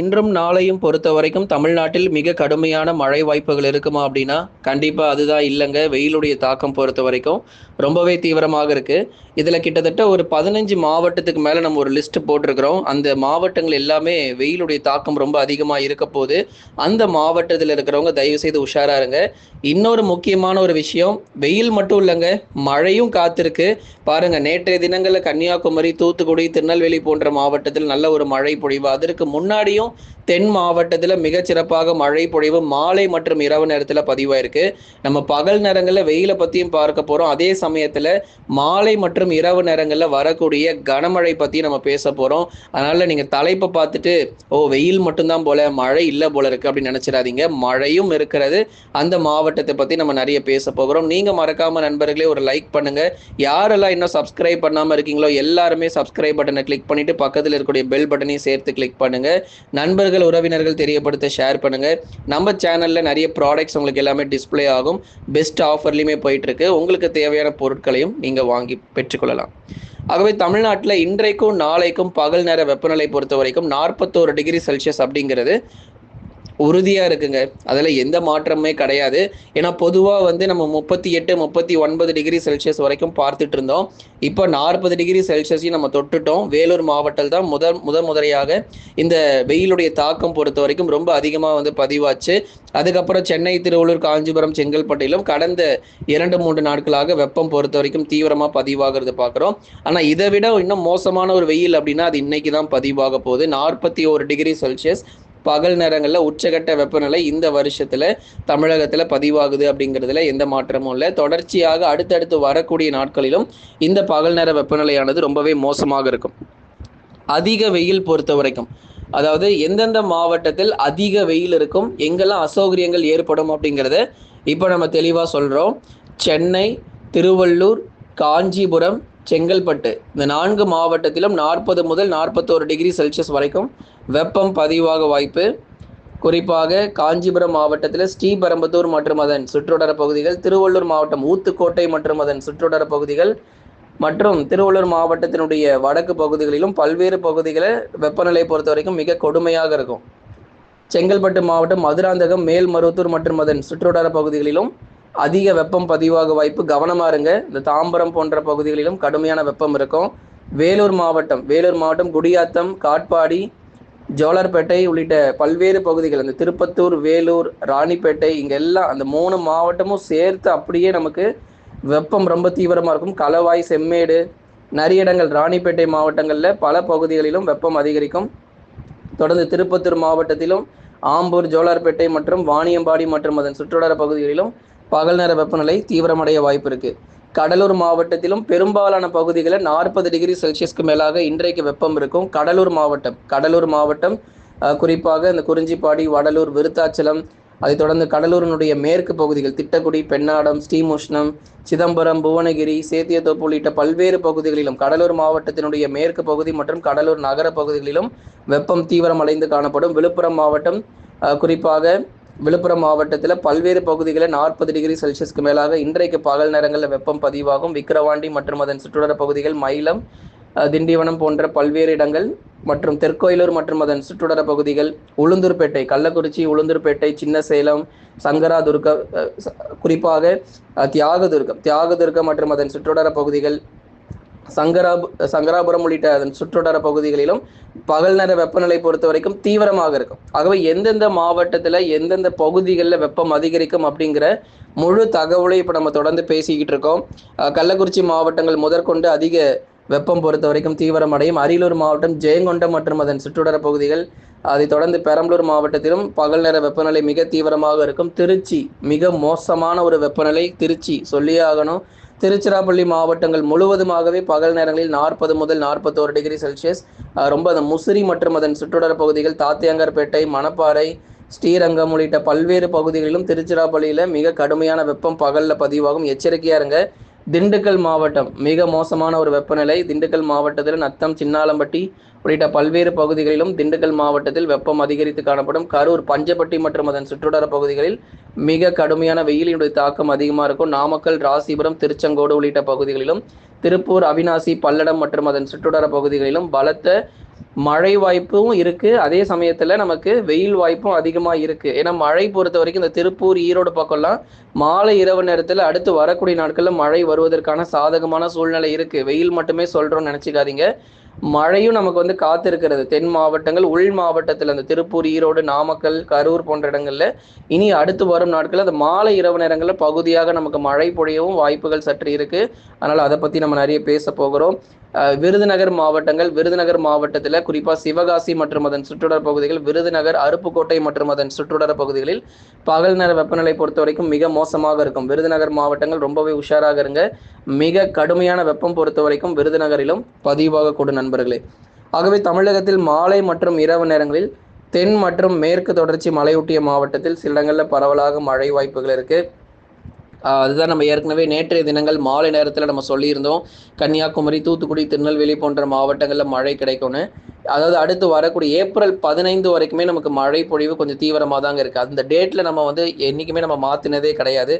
இன்றும் நாளையும் பொறுத்த வரைக்கும் தமிழ்நாட்டில் மிக கடுமையான மழை வாய்ப்புகள் இருக்குமா அப்படின்னா கண்டிப்பாக அதுதான் இல்லைங்க. வெயிலுடைய தாக்கம் பொறுத்த வரைக்கும் ரொம்பவே தீவிரமாக இருக்குது இதில் கிட்டத்தட்ட ஒரு பதினஞ்சு மாவட்டத்துக்கு மேலே நம்ம ஒரு லிஸ்ட் போட்டிருக்கிறோம். அந்த மாவட்டங்கள் எல்லாமே வெயிலுடைய தாக்கம் ரொம்ப அதிகமாக இருக்க போது அந்த மாவட்டத்தில் இருக்கிறவங்க தயவு செய்து உஷாரா இருங்க. இன்னொரு முக்கியமான ஒரு விஷயம் வெயில் மட்டும் இல்லைங்க மழையும் காத்திருக்கு. பாருங்க நேற்றைய தினங்களில் கன்னியாகுமரி தூத்துக்குடி திருநெல்வேலி போன்ற மாவட்டத்தில் நல்ல ஒரு மழை பொழிவு. அதற்கு முன்னாடியும் deal தென் மாவட்டத்தில் மிகச்சிறப்பாக மழை பொழிவு மாலை மற்றும் இரவு நேரத்தில் பதிவாயிருக்கு. நம்ம பகல் நேரங்களில் வெயிலை பற்றியும் பார்க்க போகிறோம் அதே சமயத்தில் மாலை மற்றும் இரவு நேரங்களில் வரக்கூடிய கனமழை பற்றி நம்ம பேச போகிறோம் அதனால் நீங்கள் தலைப்பை பார்த்துட்டு ஓ வெயில் மட்டும்தான் போல மழை இல்லை போல இருக்குது அப்படின்னு நினச்சிடாதீங்க. மழையும் இருக்கிறது. அந்த மாவட்டத்தை பற்றி நம்ம நிறைய பேச போகிறோம். நீங்கள் மறக்காமல் நண்பர்களே ஒரு லைக் பண்ணுங்கள் யாரெல்லாம் இன்னும் சப்ஸ்கிரைப் பண்ணாமல் இருக்கீங்களோ எல்லாருமே சப்ஸ்கிரைப் பட்டனை கிளிக் பண்ணிவிட்டு பக்கத்தில் இருக்கக்கூடிய பெல் பட்டனையும் சேர்த்து கிளிக் பண்ணுங்கள் நண்பர்கள் உறவினர்கள் தெரியப்படுத்த ஷேர் பண்ணுங்க. நம்ம சேனல்ல நிறைய ப்ராடக்ட்ஸ் உங்களுக்கு எல்லாமே டிஸ்பிளே ஆகும். பெஸ்ட் ஆஃபர்லையுமே போயிட்டு இருக்கு உங்களுக்கு தேவையான பொருட்களையும் நீங்க வாங்கி பெற்றுக்கொள்ளலாம். ஆகவே தமிழ்நாட்டில் இன்றைக்கும் நாளைக்கும் பகல் நேர வெப்பநிலை பொறுத்த வரைக்கும் நாற்பத்தோரு டிகிரி செல்சியஸ் அப்படிங்கிறது. உறுதியாக இருக்குங்க. அதில் எந்த மாற்றமே கிடையாது. ஏன்னா பொதுவாக வந்து நம்ம முப்பத்தி எட்டு முப்பத்தி ஒன்பது டிகிரி செல்சியஸ் வரைக்கும் பார்த்துட்டு இருந்தோம். இப்போ நாற்பது டிகிரி செல்சியஸையும் நம்ம தொட்டுட்டோம். வேலூர் மாவட்டம் தான் முதல் முதல் முறையாக இந்த வெயிலுடைய தாக்கம் பொறுத்த வரைக்கும் ரொம்ப அதிகமாக வந்து பதிவாச்சு. அதுக்கப்புறம் சென்னை திருவள்ளூர் காஞ்சிபுரம் செங்கல்பட்டிலும் கடந்த இரண்டு மூன்று நாட்களாக வெப்பம் பொறுத்த வரைக்கும் தீவிரமாக பதிவாகிறது பார்க்குறோம். ஆனால் இதை விட இன்னும் மோசமான ஒரு வெயில் அப்படின்னா அது இன்னைக்கு தான் பதிவாக போகுது. நாற்பத்தி ஒரு டிகிரி செல்சியஸ் பகல் நேரங்களில் உச்சகட்ட வெப்பநிலை இந்த வருஷத்தில் தமிழகத்தில் பதிவாகுது அப்படிங்கிறதுல எந்த மாற்றமும் இல்லை. தொடர்ச்சியாக அடுத்தடுத்து வரக்கூடிய நாட்களிலும் இந்த பகல் நேர வெப்பநிலையானது ரொம்பவே மோசமாக இருக்கும். அதிக வெயில் பொறுத்த வரைக்கும். அதாவது எந்தெந்த மாவட்டத்தில் அதிக வெயில் இருக்கும் எங்கெல்லாம் அசௌகரியங்கள் ஏற்படும் அப்படிங்கிறத இப்போ நம்ம தெளிவாக சொல்கிறோம் சென்னை திருவள்ளூர் காஞ்சிபுரம் செங்கல்பட்டு. இந்த நான்கு மாவட்டத்திலும் நாற்பது முதல் நாற்பத்தோரு டிகிரி செல்சியஸ் வரைக்கும் வெப்பம் பதிவாக வாய்ப்பு. குறிப்பாக காஞ்சிபுரம் மாவட்டத்தில் ஸ்ரீபெரம்பத்தூர் மற்றும் அதன் சுற்றுவட்டார பகுதிகள் திருவள்ளூர் மாவட்டம் ஊத்துக்கோட்டை மற்றும் அதன் சுற்றுவட்டார பகுதிகள் மற்றும் திருவள்ளூர் மாவட்டத்தினுடைய வடக்கு பகுதிகளிலும் பல்வேறு பகுதிகளில் வெப்பநிலை பொறுத்த வரைக்கும் மிக கொடுமையாக இருக்கும். செங்கல்பட்டு மாவட்டம் மதுராந்தகம் மேல்மருவத்தூர் மற்றும் அதன் சுற்றுவட்டார பகுதிகளிலும் அதிக வெப்பம் பதிவாக வாய்ப்பு கவனமாக இருங்க. இந்த தாம்பரம் போன்ற பகுதிகளிலும் கடுமையான வெப்பம் இருக்கும். வேலூர் மாவட்டம் வேலூர் மாவட்டம் குடியாத்தம் காட்பாடி ஜோலார்பேட்டை உள்ளிட்ட பல்வேறு பகுதிகள் அந்த திருப்பத்தூர் வேலூர் ராணிப்பேட்டை இங்கே எல்லாம் அந்த மூணு மாவட்டமும் சேர்த்து அப்படியே நமக்கு வெப்பம் ரொம்ப தீவிரமாக இருக்கும். களவாய் செம்மேடு நிறைய இடங்கள் ராணிப்பேட்டை மாவட்டங்களில் பல பகுதிகளிலும் வெப்பம் அதிகரிக்கும். தொடர்ந்து திருப்பத்தூர் மாவட்டத்திலும் ஆம்பூர் ஜோலார்பேட்டை மற்றும் வாணியம்பாடி மற்றும் அதன் சுற்றுவட்டார பகுதிகளிலும் பகல் நேர வெப்பநிலை தீவிரமடைய வாய்ப்பு இருக்கு. கடலூர் மாவட்டத்திலும் பெரும்பாலான பகுதிகளில் நாற்பது டிகிரி செல்சியஸ்க்கு மேலாக இன்றைக்கு வெப்பம் இருக்கும். கடலூர் மாவட்டம் கடலூர் மாவட்டம் குறிப்பாக இந்த குறிஞ்சிப்பாடி வடலூர் விருத்தாச்சலம் அதைத் தொடர்ந்து கடலூரினுடைய மேற்கு பகுதிகள் திட்டக்குடி பெண்ணாடம் ஸ்ரீமுஷ்ணம் சிதம்பரம் புவனகிரி சேத்தியத்தோப்பு உள்ளிட்ட பல்வேறு பகுதிகளிலும் கடலூர் மாவட்டத்தினுடைய மேற்கு பகுதி மற்றும் கடலூர் நகர பகுதிகளிலும் வெப்பம் தீவிரம் அடைந்து காணப்படும். விழுப்புரம் மாவட்டம் குறிப்பாக விழுப்புரம் மாவட்டத்தில் பல்வேறு பகுதிகளில் நாற்பது டிகிரி செல்சியஸ்க்கு மேலாக இன்றைக்கு பகல் நேரங்களில் வெப்பம் பதிவாகும். விக்கிரவாண்டி மற்றும் அதன் சுற்றுவர பகுதிகள் மயிலம் திண்டிவனம் போன்ற பல்வேறு இடங்கள் மற்றும் தெற்கோயிலூர் மற்றும் அதன் சுற்றுவர பகுதிகள் உளுந்தூர்பேட்டை கள்ளக்குறிச்சி உளுந்தூர்பேட்டை சின்ன சேலம் சங்கரா துர்கா குறிப்பாக தியாகதுர்க்கம் தியாகதுர்க்கம் மற்றும் அதன் சுற்றுவர பகுதிகள் சங்கரா சங்கராபுரம் உள்ளிட்ட அதன் சுற்றுவட்டார பகுதிகளிலும் பகல் நேர வெப்பநிலை பொறுத்த வரைக்கும் தீவிரமாக இருக்கும். ஆகவே எந்தெந்த மாவட்டத்தில் எந்தெந்த பகுதிகளில் வெப்பம் அதிகரிக்கும் அப்படிங்கிற முழு தகவலை இப்போ நம்ம தொடர்ந்து பேசிக்கிட்டு இருக்கோம். கள்ளக்குறிச்சி மாவட்டங்கள் முதற்கொண்டு அதிக வெப்பம் பொறுத்த வரைக்கும் தீவிரம் அடையும் அரியலூர் மாவட்டம் ஜெயங்கொண்டம் மற்றும் அதன் சுற்றுவட்டார பகுதிகள் அதைத் தொடர்ந்து பெரம்பலூர் மாவட்டத்திலும் பகல் நேர வெப்பநிலை மிக தீவிரமாக இருக்கும். திருச்சி மிக மோசமான ஒரு வெப்பநிலை திருச்சி சொல்லியே ஆகணும். திருச்சிராப்பள்ளி மாவட்டங்கள் முழுவதுமாகவே பகல் நேரங்களில் நாற்பது முதல் நாற்பத்தோரு டிகிரி செல்சியஸ் ரொம்ப அந்த முசிறி மற்றும் அதன் சுற்றுடர பகுதிகள் தாத்தியாங்கர்பேட்டை மணப்பாறை ஸ்ரீரங்கம் உள்ளிட்ட பல்வேறு பகுதிகளிலும் திருச்சிராப்பள்ளியில் மிக கடுமையான வெப்பம் பகலில் பதிவாகும். எச்சரிக்கையாக இருங்க. திண்டுக்கல் மாவட்டம். மிக மோசமான ஒரு வெப்பநிலை. திண்டுக்கல் மாவட்டத்தில் நத்தம் சின்னாலம்பட்டி உள்ளிட்ட பல்வேறு பகுதிகளிலும் திண்டுக்கல் மாவட்டத்தில் வெப்பம் அதிகரித்து காணப்படும். கரூர் பஞ்சப்பட்டி மற்றும் அதன் சுற்றுவட்டார பகுதிகளில் மிக கடுமையான வெயிலினுடைய தாக்கம் அதிகமாக இருக்கும். நாமக்கல் ராசிபுரம் திருச்செங்கோடு உள்ளிட்ட பகுதிகளிலும் திருப்பூர் அவினாசி பல்லடம் மற்றும் அதன் சுற்றுவட்டார பகுதிகளிலும் பலத்த மழை வாய்ப்பும் இருக்கு. அதே சமயத்துல நமக்கு வெயில் வாய்ப்பும் அதிகமா இருக்கு. ஏன்னா மழை பொறுத்த வரைக்கும் இந்த திருப்பூர் ஈரோடு பக்கம்லாம் மாலை இரவு நேரத்துல அடுத்து வரக்கூடிய நாட்கள்ல மழை வருவதற்கான சாதகமான சூழ்நிலை இருக்கு. வெயில் மட்டுமே சொல்றோம்னு நினைச்சுக்காதீங்க. மழையும் நமக்கு வந்து காத்திருக்கிறது. தென் மாவட்டங்கள் உள் மாவட்டத்தில் அந்த திருப்பூர் ஈரோடு நாமக்கல் கரூர் போன்ற இடங்கள்ல இனி அடுத்து வரும் நாட்கள் அந்த மாலை இரவு நேரங்களில் பகுதியாக நமக்கு மழை பொழியவும் வாய்ப்புகள் சற்று இருக்கு. அதனால அதை பத்தி நம்ம நிறைய பேச போகிறோம். விருதுநகர் மாவட்டங்கள் விருதுநகர் மாவட்டத்தில் குறிப்பாக சிவகாசி மற்றும் அதன் சுற்றுடர் பகுதிகள் விருதுநகர் அருப்புக்கோட்டை மற்றும் அதன் சுற்றுடர பகுதிகளில் பகல் நேர வெப்பநிலை பொறுத்த வரைக்கும் மிக மோசமாக இருக்கும். விருதுநகர் மாவட்டங்கள் ரொம்பவே உஷாராக இருங்க. மிக கடுமையான வெப்பம் பொறுத்த வரைக்கும் விருதுநகரிலும் பதிவாக நண்பர்களே. ஆகவே தமிழகத்தில் மாலை மற்றும் இரவு நேரங்களில் தென் மற்றும் மேற்கு தொடர்ச்சி மலையொட்டிய மாவட்டத்தில் சில இடங்களில் பரவலாக மழை வாய்ப்புகள் இருக்குது அதுதான் நம்ம ஏற்கனவே நேற்றைய தினங்கள் மாலை நேரத்தில் நம்ம சொல்லியிருந்தோம். கன்னியாகுமரி தூத்துக்குடி திருநெல்வேலி போன்ற மாவட்டங்களில் மழை கிடைக்கும்னு. அதாவது அடுத்து வரக்கூடிய ஏப்ரல் பதினைந்து வரைக்குமே நமக்கு மழை பொழிவு கொஞ்சம் தீவிரமாக தாங்க இருக்குது அந்த டேட்டில் நம்ம வந்து என்றைக்குமே நம்ம மாற்றினதே கிடையாது.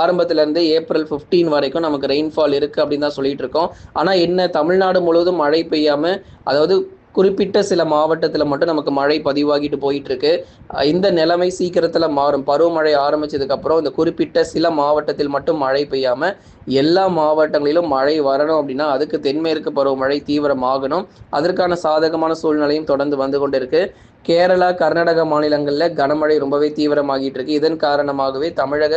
ஆரம்பத்துலேருந்து ஏப்ரல் ஃபிஃப்டீன் வரைக்கும் நமக்கு ரெயின்ஃபால் இருக்குது அப்படின்னு தான் சொல்லிட்டு இருக்கோம். ஆனால் என்ன தமிழ்நாடு முழுவதும் மழை பெய்யாமல் அதாவது குறிப்பிட்ட சில மாவட்டத்தில் மட்டும் நமக்கு மழை பதிவாகிட்டு போயிட்டு இருக்கு இந்த நிலைமை சீக்கிரத்தில் மாறும். பருவமழை ஆரம்பிச்சதுக்கப்புறம் இந்த குறிப்பிட்ட சில மாவட்டத்தில் மட்டும் மழை பெய்யாம எல்லா மாவட்டங்களிலும் மழை வரணும் அப்படின்னா அதுக்கு தென்மேற்கு பருவமழை தீவிரமாகணும். அதற்கான சாதகமான சூழ்நிலையும் தொடர்ந்து வந்து கொண்டிருக்கு. கேரளா கர்நாடக மாநிலங்களில் கனமழை ரொம்பவே தீவிரமாகிட்டு இருக்கு இதன் காரணமாகவே தமிழக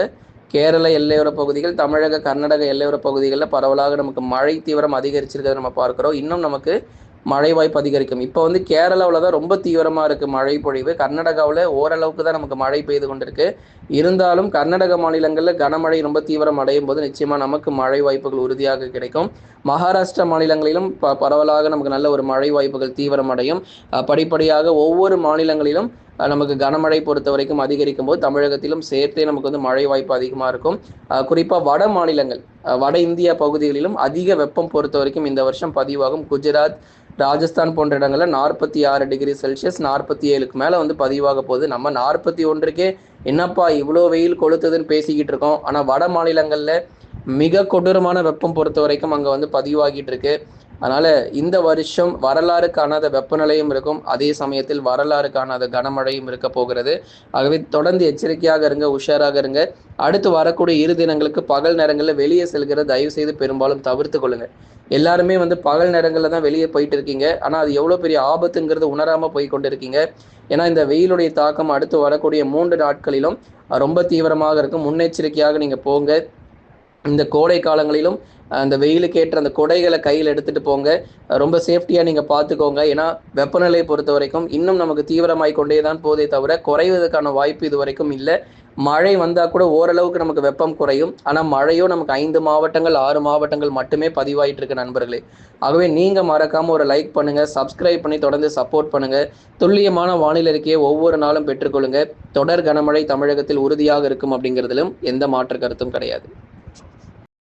கேரள எல்லையோர பகுதிகள் தமிழக கர்நாடக எல்லையோர பகுதிகளில் பரவலாக நமக்கு மழை தீவிரம் அதிகரிச்சிருக்கிறத நம்ம பார்க்குறோம். இன்னும் நமக்கு மழை வாய்ப்பு அதிகரிக்கும். இப்போ வந்து கேரளாவில் தான் ரொம்ப தீவிரமாக இருக்குது மழை பொழிவு கர்நாடகாவில் ஓரளவுக்கு தான் நமக்கு மழை பெய்து கொண்டிருக்கு. இருந்தாலும் கர்நாடக மாநிலங்களில் கனமழை ரொம்ப தீவிரம் அடையும் போது நிச்சயமாக நமக்கு மழை வாய்ப்புகள் உறுதியாக கிடைக்கும். மகாராஷ்டிரா மாநிலங்களிலும் ப பரவலாக நமக்கு நல்ல ஒரு மழை வாய்ப்புகள் தீவிரம் அடையும். படிப்படியாக ஒவ்வொரு மாநிலங்களிலும் நமக்கு கனமழை பொறுத்த வரைக்கும் அதிகரிக்கும் போது தமிழகத்திலும் சேர்த்தே நமக்கு வந்து மழை வாய்ப்பு அதிகமாக இருக்கும். குறிப்பாக வட மாநிலங்கள் வட இந்தியா பகுதிகளிலும் அதிக வெப்பம் பொறுத்த வரைக்கும் இந்த வருஷம் பதிவாகும். குஜராத் ராஜஸ்தான் போன்ற இடங்களில் நாற்பத்தி ஆறு டிகிரி செல்சியஸ் நாற்பத்தி ஏழுக்கு மேலே வந்து பதிவாக போகுது. நம்ம நாற்பத்தி ஒன்றுக்கே என்னப்பா இவ்வளோ வெயில் கொளுத்துதுன்னு பேசிக்கிட்டு இருக்கோம். ஆனால் வட மாநிலங்களில் மிக கொடூரமான வெப்பம் பொறுத்த வரைக்கும் அங்கே வந்து பதிவாகிட்டு இருக்கு. அதனால இந்த வருஷம் வரலாறு காணாத வெப்பநிலையும் இருக்கும். அதே சமயத்தில் வரலாறு காணாத கனமழையும் இருக்க போகிறது. ஆகவே தொடர்ந்து எச்சரிக்கையாக இருங்க உஷாராக இருங்க. அடுத்து வரக்கூடிய இரு தினங்களுக்கு பகல் நேரங்களில் வெளியே செல்கிற தயவு செய்து பெரும்பாலும் தவிர்த்து கொள்ளுங்க. எல்லாருமே வந்து பகல் நேரங்களில் தான் வெளியே போயிட்டு இருக்கீங்க. ஆனால் அது எவ்வளோ பெரிய ஆபத்துங்கிறது உணராமல் போய் கொண்டு இருக்கீங்க ஏன்னா இந்த வெயிலுடைய தாக்கம் அடுத்து வரக்கூடிய மூன்று நாட்களிலும் ரொம்ப தீவிரமாக இருக்கும். முன்னெச்சரிக்கையாக நீங்கள் போங்க. இந்த கோடை காலங்களிலும் அந்த வெயிலுக்கு ஏற்ற அந்த கொடைகளை கையில் எடுத்துகிட்டு போங்க. ரொம்ப சேஃப்டியாக நீங்கள் பார்த்துக்கோங்க. ஏன்னா வெப்பநிலை பொறுத்த வரைக்கும் இன்னும் நமக்கு தீவிரமாய் கொண்டே தான் போதே தவிர குறைவதற்கான வாய்ப்பு இது வரைக்கும் இல்லை. மழை வந்தால் கூட ஓரளவுக்கு நமக்கு வெப்பம் குறையும். ஆனால் மழையோ நமக்கு ஐந்து மாவட்டங்கள் ஆறு மாவட்டங்கள் மட்டுமே பதிவாயிட்டு இருக்கு நண்பர்களே. ஆகவே நீங்கள் மறக்காமல் ஒரு லைக் பண்ணுங்கள் சப்ஸ்கிரைப் பண்ணி தொடர்ந்து சப்போர்ட் பண்ணுங்கள் துல்லியமான வானிலை அறிக்கையை ஒவ்வொரு நாளும் பெற்றுக்கொள்ளுங்க தொடர் கனமழை தமிழகத்தில் உறுதியாக இருக்கும் அப்படிங்கிறதிலும் எந்த மாற்று கருத்தும் கிடையாது.